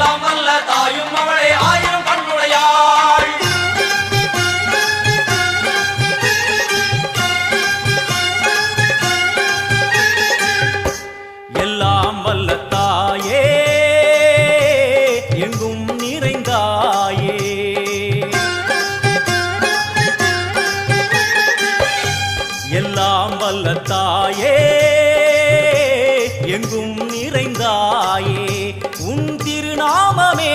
எல்லாம் அல்ல தாயும் மகளே ஆயிரம் கண்ணுடையாள். எல்லாம் வல்ல தாயே எங்கும் தாயே எங்கும் நிறைந்தாயே. உன் திரு நாமமே